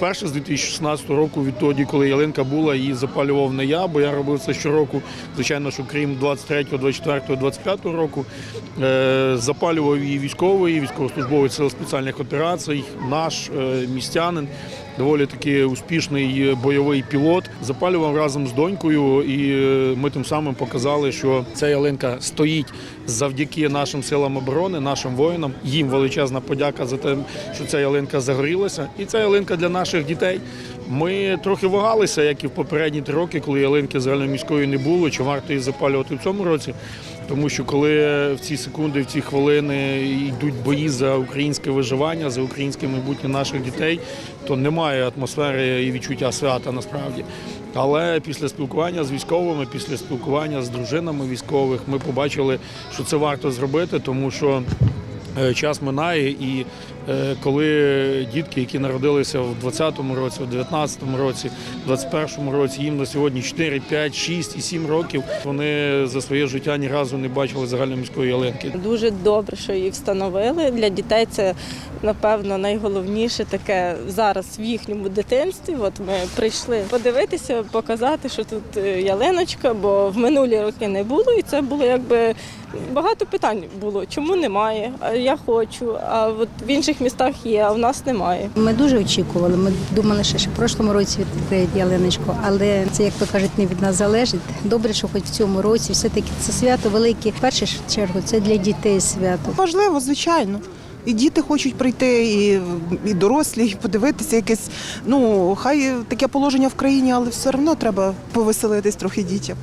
вперше з 2016 року, відтоді, коли ялинка була, її запалював не я, бо я робив це щороку. Звичайно, що крім 23, 24, 25 року, е, запалював її військовий, військовослужбовець сил спеціальних операцій, наш е, містянин. Доволі таки успішний бойовий пілот запалював разом з донькою, і е, ми тим самим показали, що ця ялинка стоїть завдяки нашим силам оборони, нашим воїнам. Їм величезна подяка за те, що ця ялинка загорілася. І ця ялинка для наших дітей. Ми трохи вагалися, як і в попередні три роки, коли ялинки загальноміської не було, чи варто її запалювати в цьому році. Тому що коли в ці секунди, в ці хвилини йдуть бої за українське виживання, за українське майбутнє наших дітей, то немає атмосфери і відчуття свята насправді. Але після спілкування з військовими, після спілкування з дружинами військових, ми побачили, що це варто зробити, тому що час минає, і е, коли дітки, які народилися в 20-му році, в 19-му році, в 21-му році, їм на сьогодні 4, 5, 6 і 7 років, вони за своє життя ні разу не бачили загальноміської ялинки. Дуже добре, що її встановили. Для дітей це напевно найголовніше таке зараз в їхньому дитинстві. От ми прийшли подивитися, показати, що тут е, ялиночка, бо в минулі роки не було, і це було якби багато питань було. Чому немає? А я хочу. А от в інших містах є, а в нас немає. Ми дуже очікували. Ми думали, що ще в прошлому році відкриють ялиночку, але це, як то кажуть, не від нас залежить. Добре, що хоч в цьому році все-таки це свято велике. В першу чергу це для дітей свято. Важливо, звичайно. І діти хочуть прийти, і, і дорослі, і подивитися якесь. Ну, хай таке положення в країні, але все одно треба повеселитись трохи дітям.